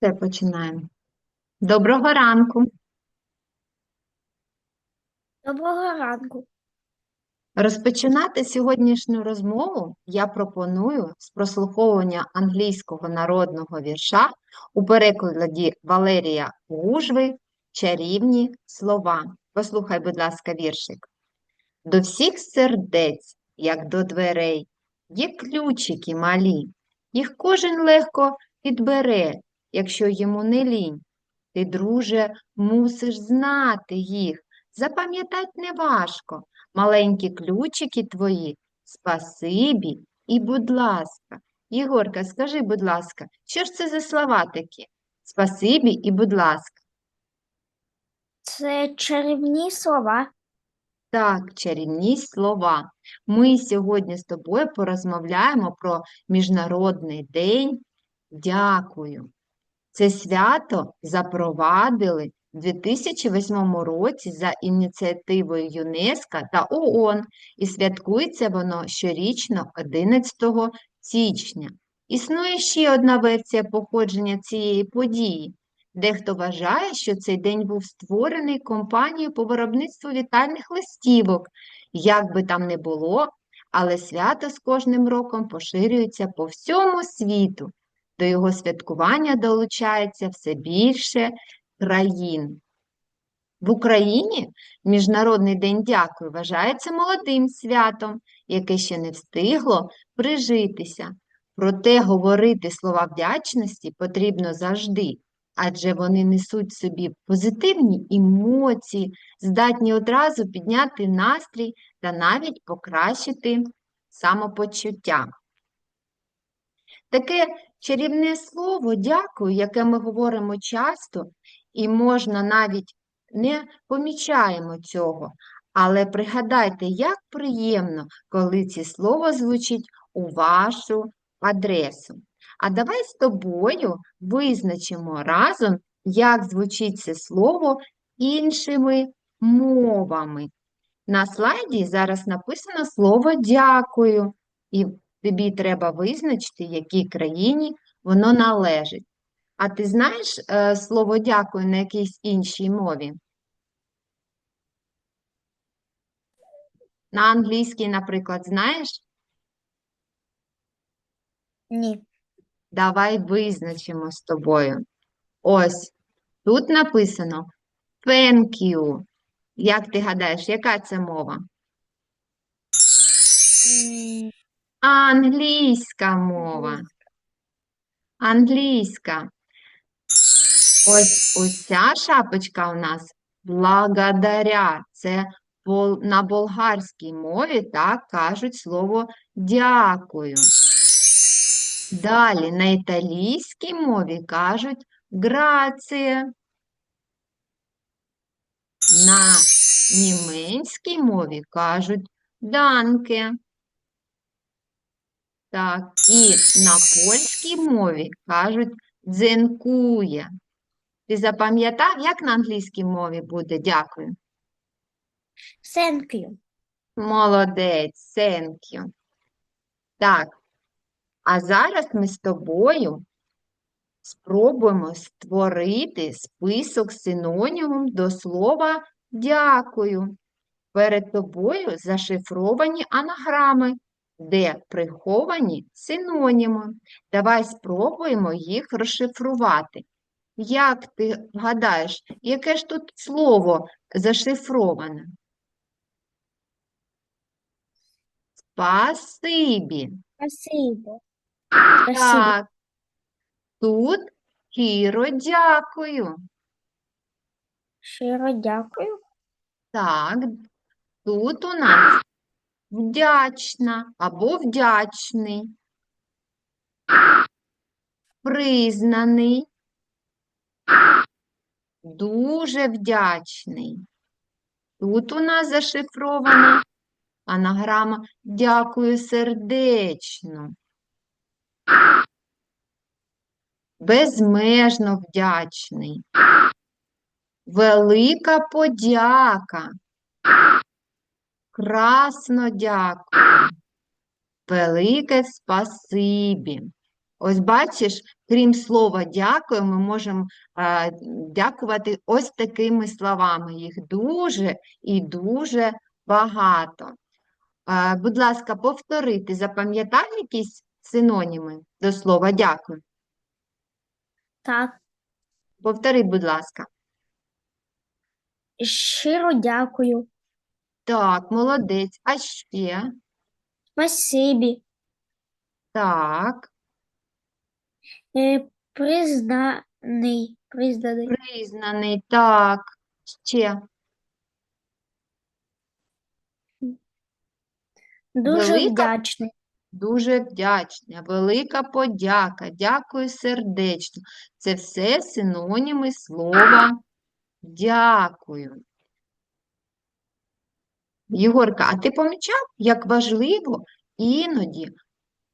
Все, починаємо. Доброго ранку. Доброго ранку. Розпочинати сьогоднішню розмову я пропоную з прослуховування англійського народного вірша у перекладі Валерія Гужви «Чарівні слова». Послухай, будь ласка, віршик. До всіх сердець, як до дверей, є ключики малі, їх кожен легко підбере, якщо йому не лінь. Ти, друже, мусиш знати їх, запам'ятать неважко. Маленькі ключики твої, спасибі і будь ласка. Єгорка, скажи, будь ласка, що ж це за слова такі? Спасибі і будь ласка. Це чарівні слова. Так, чарівні слова. Ми сьогодні з тобою порозмовляємо про Міжнародний день Дякую. Це свято запровадили у 2008 році за ініціативою ЮНЕСКО та ООН, і святкується воно щорічно 11 січня. Існує ще одна версія походження цієї події. Дехто вважає, що цей день був створений компанією по виробництву вітальних листівок. Як би там не було, але свято з кожним роком поширюється по всьому світу. До його святкування долучається все більше країн. В Україні Міжнародний день дякую вважається молодим святом, яке ще не встигло прижитися. Проте говорити слова вдячності потрібно завжди, адже вони несуть в собі позитивні емоції, здатні одразу підняти настрій та навіть покращити самопочуття. Таке чарівне слово дякую, яке ми говоримо часто, і можна навіть не помічаємо цього. Але пригадайте, як приємно, коли це слово звучить у вашу адресу. А давай з тобою визначимо разом, як звучить це слово іншими мовами. На слайді зараз написано слово дякую, і тобі треба визначити, якій країні воно належить. А ти знаєш е, слово дякую на якійсь іншій мові? На англійській, наприклад, знаєш? Ні. Давай визначимо з тобою. Ось, тут написано thank you. Як ти гадаєш, яка це мова? Англійська мова. Англійська. Ось ця шапочка у нас благодаря. Це на болгарській мові так кажуть слово дякую. Далі на італійській мові кажуть грація. На німецькій мові кажуть данке. Так, і на польській мові кажуть дзенкує. Ти запам'ятав, як на англійській мові буде? Дякую. Thank you. Молодець, thank you. Так, а зараз ми з тобою спробуємо створити список синонімів до слова дякую. Перед тобою зашифровані анаграми, де приховані синоніми. Давай спробуємо їх розшифрувати. Як ти гадаєш, яке ж тут слово зашифроване? Спасибі. Спасибо. Так. Тут Кіро, дякую. Щиро дякую. Так, тут у нас вдячна або вдячний, признаний, дуже вдячний. Тут у нас зашифрована анаграма дякую сердечно. Безмежно вдячний. Велика подяка. Красно дякую. Велике спасибі. Ось бачиш, крім слова дякую, ми можемо е, дякувати ось такими словами. Їх дуже і дуже багато. Е, будь ласка, повтори, ти запам'ятав якісь синоніми до слова дякую? Так. Повтори, будь ласка. Щиро дякую. Так, молодець. А ще? Спасибі. Так, Е, признаний. Признаний. признаний, так, ще. Дуже Велика- вдячний. Дуже вдячна, велика подяка, дякую сердечно. Це все синоніми слова дякую. Єгорка, а ти помічав, як важливо іноді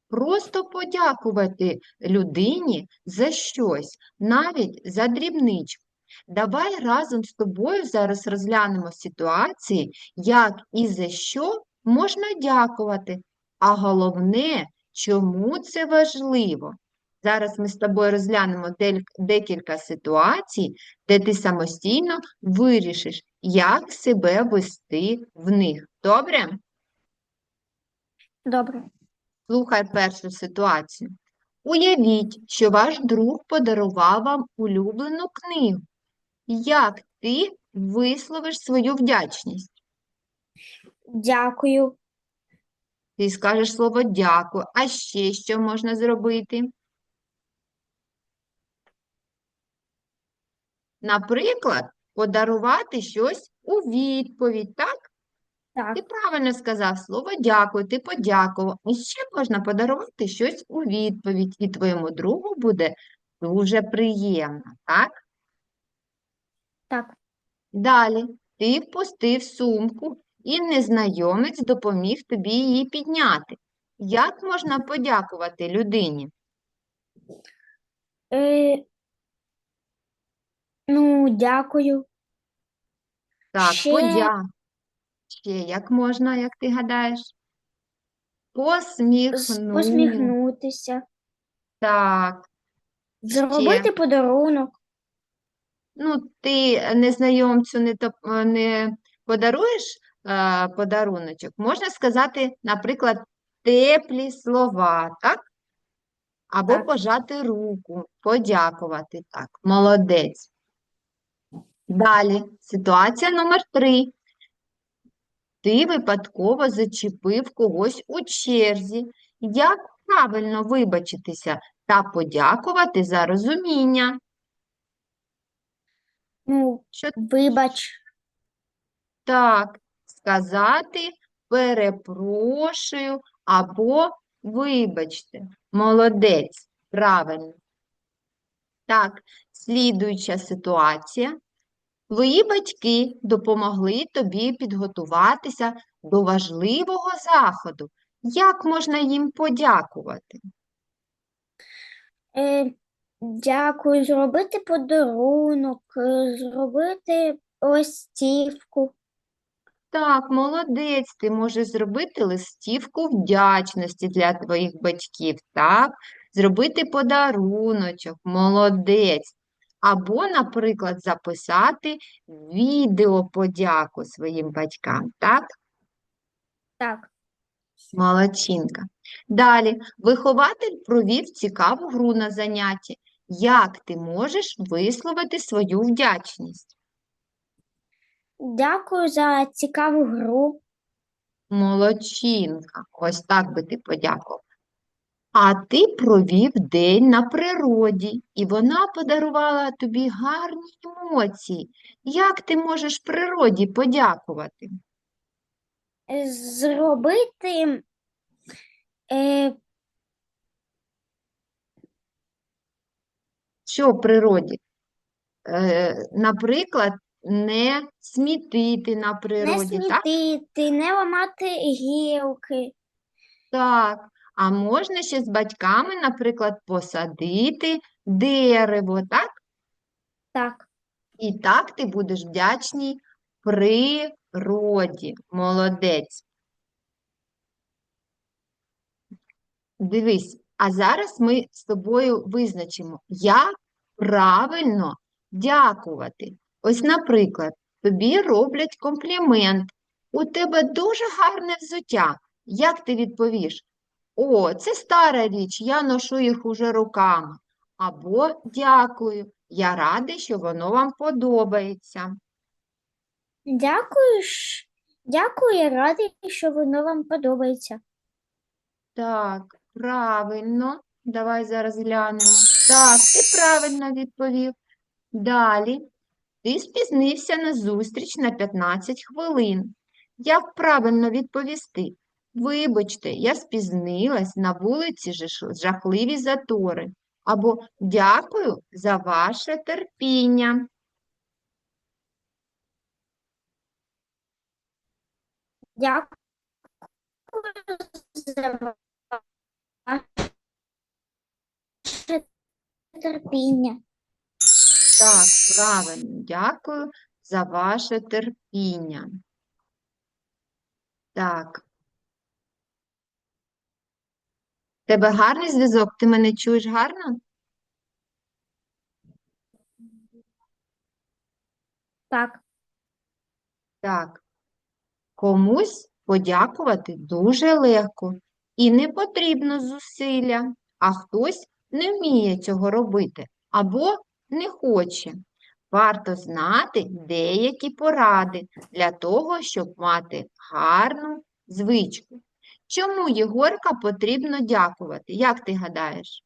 просто подякувати людині за щось, навіть за дрібничку. Давай разом з тобою зараз розглянемо ситуації, як і за що можна дякувати, а головне, чому це важливо. Зараз ми з тобою розглянемо декілька ситуацій, де ти самостійно вирішиш, як себе вести в них. Добре? Добре. Слухай першу ситуацію. Уявіть, що ваш друг подарував вам улюблену книгу. Як ти висловиш свою вдячність? Дякую. Ти скажеш слово дякую. А ще що можна зробити? Наприклад, подарувати щось у відповідь, так? Так. Ти правильно сказав слово дякую, ти подякував. І ще можна подарувати щось у відповідь, і твоєму другу буде дуже приємно, так? Так. Далі ти впустив сумку, і незнайомець допоміг тобі її підняти. Як можна подякувати людині? Е, дякую. Так, Ще- подя. Ще як можна, як ти гадаєш? С- Посміхну. Посміхнутися. Так. Зробити подарунок. Ну, ти незнайомцю не, топ- е, не подаруєш е, подаруночок, можна сказати, наприклад, теплі слова, так? Або Так. пожати руку, подякувати, так, молодець. Далі, ситуація номер три. Ти випадково зачепив когось у черзі. Як правильно вибачитися та подякувати за розуміння? Ну, Що вибач. Так, сказати перепрошую або вибачте. Молодець, правильно. Так, слідуюча ситуація. Твої батьки допомогли тобі підготуватися до важливого заходу. Як можна їм подякувати? Е, дякую. Зробити подарунок, е, зробити листівку. Так, молодець, ти можеш зробити листівку вдячності для твоїх батьків, так? Зробити подаруночок, молодець. Або, наприклад, записати відео подяку своїм батькам, так? Так. Молодчинка. Далі, вихователь провів цікаву гру на занятті. Як ти можеш висловити свою вдячність? Дякую за цікаву гру. Молодчинка, ось так би ти подякував. А ти провів день на природі, і вона подарувала тобі гарні емоції. Як ти можеш природі подякувати? Е, Зробити е, Що природі? Е, наприклад, не смітити на не природі, так? смітити, не ламати гілки. Так. А можна ще з батьками, наприклад, посадити дерево, так? Так. І так ти будеш вдячний природі. Молодець. Дивись, А зараз ми з тобою визначимо, як правильно дякувати. Ось, наприклад, тобі роблять комплімент. У тебе дуже гарне взуття. Як ти відповіш? О, це стара річ, я ношу їх уже руками. Або дякую, я радий, що воно вам подобається. Дякую, ж- дякую, я радий, що воно вам подобається. Так, правильно. Давай зараз глянемо. Так, ти правильно відповів. Далі. Ти спізнився на зустріч на 15 хвилин. Як правильно відповісти? Вибачте, я спізнилась, на вулиці жахливі затори. Або дякую за ваше терпіння. Дякую за ваше терпіння. Так, правильно, дякую за ваше терпіння. Так. Тебе гарний зв'язок? Ти мене чуєш гарно? Так, Так. Комусь подякувати дуже легко і не потрібно зусилля, а хтось не вміє цього робити або не хоче. Варто знати деякі поради для того, щоб мати гарну звичку. Чому Єгорка потрібно дякувати? Як ти гадаєш?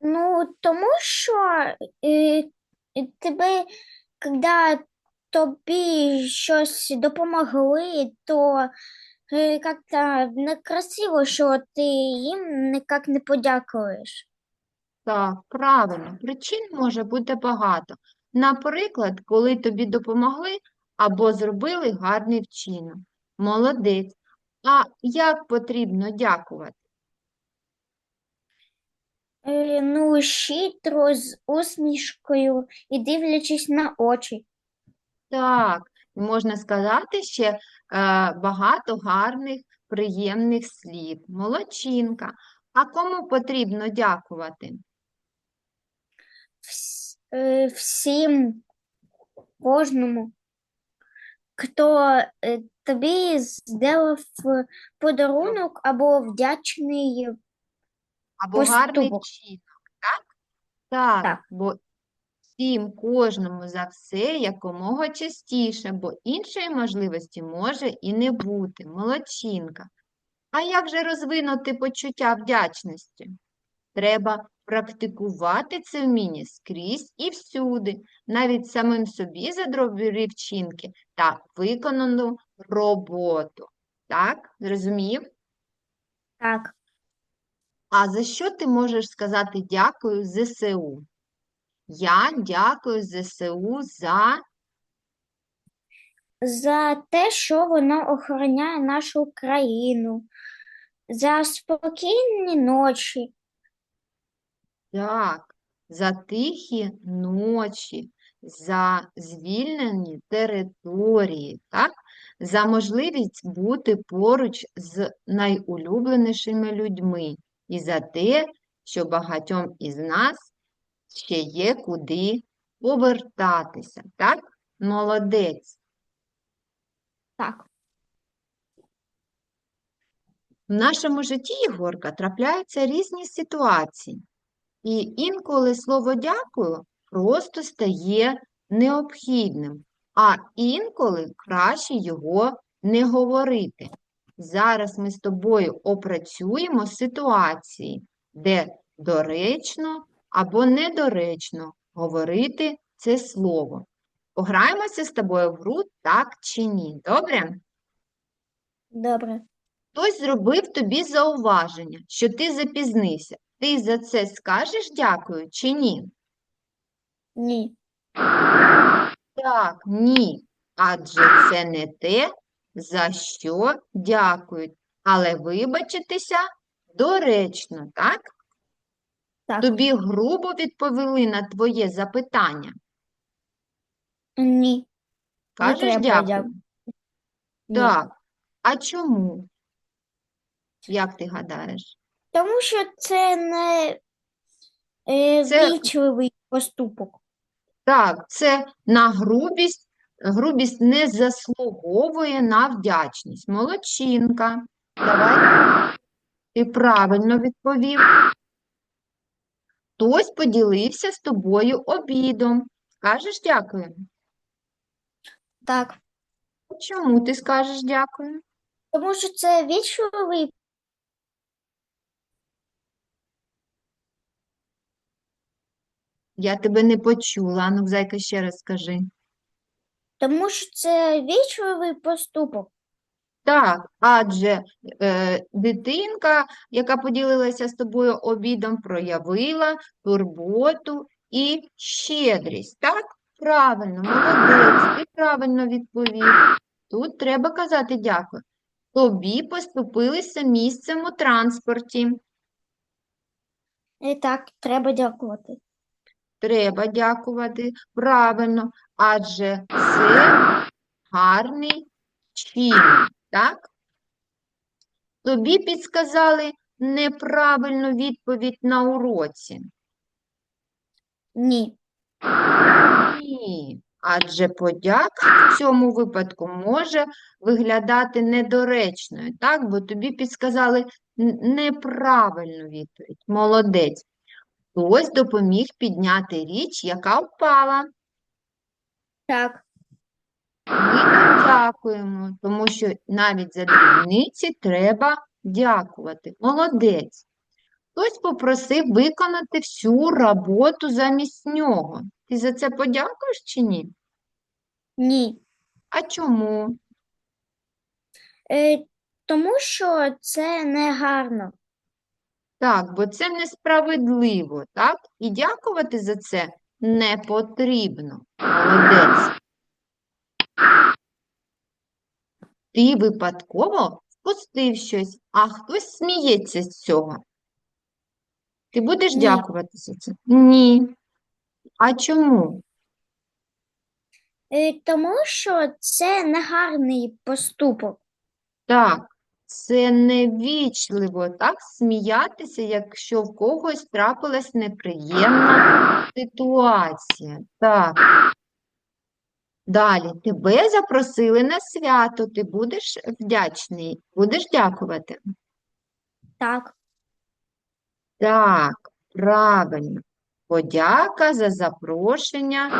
ну тому що е, е, тебе, коли тобі щось допомогли, то е, как-то некрасиво, що ти їм ніяк не подякуєш. Так, правильно, причин може бути багато. Наприклад, коли тобі допомогли або зробили гарний вчинок. Молодець. А як потрібно дякувати? Е, ну, щитро, з усмішкою і дивлячись на очі. Так, можна сказати ще е, багато гарних, приємних слів. Молодчинка. А кому потрібно дякувати? Вс- е, всім, кожному, хто е, тобі зробив подарунок або вдячний. Або гарний вчинок, так? Так, Так. бо всім, кожному за все якомога частіше, бо іншої можливості може і не бути. Молодчинка. А як же розвинути почуття вдячності? Треба практикувати це вміння скрізь і всюди, навіть самим собі за добрі вчинки та виконану роботу. Так, зрозумів? Так, А за що ти можеш сказати дякую ЗСУ? Я дякую ЗСУ за за те, що воно охороняє нашу країну, за спокійні ночі, так, за тихі ночі, за звільнені території, так? За можливість бути поруч з найулюбленішими людьми і за те, що багатьом із нас ще є куди повертатися. Так? Молодець. так. В нашому житті, Єгорка, трапляються різні ситуації. І інколи слово дякую просто стає необхідним, а інколи краще його не говорити. Зараз ми з тобою опрацюємо ситуації, де доречно або недоречно говорити це слово. Пограємося з тобою в гру так чи ні. Добре? Добре. Хтось зробив тобі зауваження, що ти запізнився. Ти за це скажеш дякую чи ні? Ні. Так, ні. Адже це не те, за що дякують. Але вибачитися доречно, так? Так. Тобі грубо відповіли на твоє запитання. Ні. Кажеш треба дякую? дякую. Так. А чому? Як ти гадаєш? Тому що це не е, Це- вічливий поступок. Так, це на грубість. Грубість не заслуговує на вдячність. Молодчинка. Давай. Ти правильно відповів. Хтось поділився з тобою обідом. Скажеш дякую? Так. Чому ти скажеш дякую? Тому що це вічливий, Я тебе не почула. Ану, зайка, ще раз скажи. тому що це вічливий поступок. Так, адже е, дитинка, яка поділилася з тобою обідом, проявила турботу і щедрість. Так? Правильно, молодець, ти правильно відповів. Тут треба казати дякую. Тобі поступилися місцем у транспорті. І так, треба дякувати. Треба дякувати. Правильно, адже це гарний вчинок, так? Тобі підсказали неправильну відповідь на уроці. Ні. Ні, адже подяка в цьому випадку може виглядати недоречною, так? Бо тобі підсказали неправильну відповідь. Молодець. Хтось допоміг підняти річ, яка впала. Так. Ми дякуємо, тому що навіть за дрібниці треба дякувати. Молодець. Хтось попросив виконати всю роботу замість нього. Ти за це подякуєш чи ні? Ні. А чому? Е, тому що це не гарно. Так, бо це несправедливо, так? І дякувати за це не потрібно. Молодець. Ти випадково впустив щось, а хтось сміється з цього. Ти будеш Ні. дякувати за це? Ні. А чому? Е, тому що це негарний поступок. Так, це невічливо, так, сміятися, якщо в когось трапилась неприємна ситуація. Так. Далі, тебе запросили на свято, ти будеш вдячний, будеш дякувати. Так. Так, правильно. Подяка за запрошення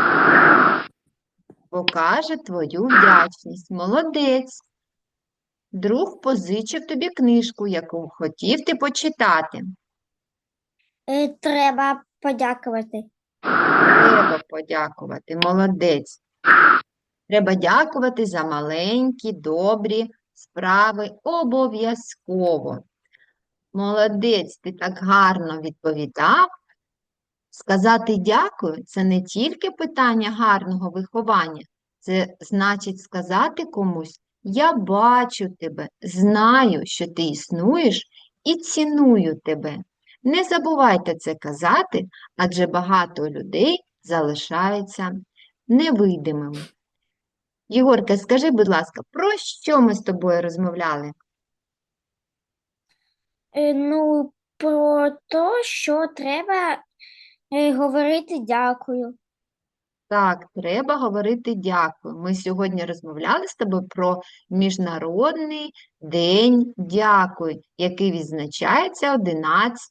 покаже твою вдячність. Молодець. Друг позичив тобі книжку, яку хотів ти почитати. Е, треба подякувати. Треба подякувати. Молодець. Треба дякувати за маленькі, добрі справи обов'язково. Молодець, ти так гарно відповідав. Сказати дякую це не тільки питання гарного виховання, це значить сказати комусь я бачу тебе, знаю, що ти існуєш і ціную тебе. Не забувайте це казати, адже багато людей залишаються невидимими. Єгорка, скажи, будь ласка, про що ми з тобою розмовляли? Е, ну, про те, що треба е, говорити дякую. Так, треба говорити дякую. Ми сьогодні розмовляли з тобою про Міжнародний день дякую, який відзначається 11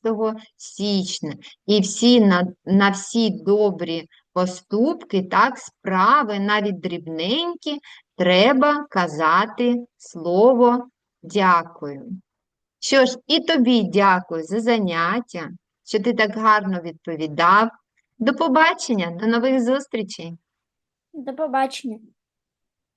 січня. І всі на, на всі добрі поступки, так, справи, навіть дрібненькі, треба казати слово дякую. Що ж, і тобі дякую за заняття, що ти так гарно відповідав. До побачення, до нових зустрічей. До побачення.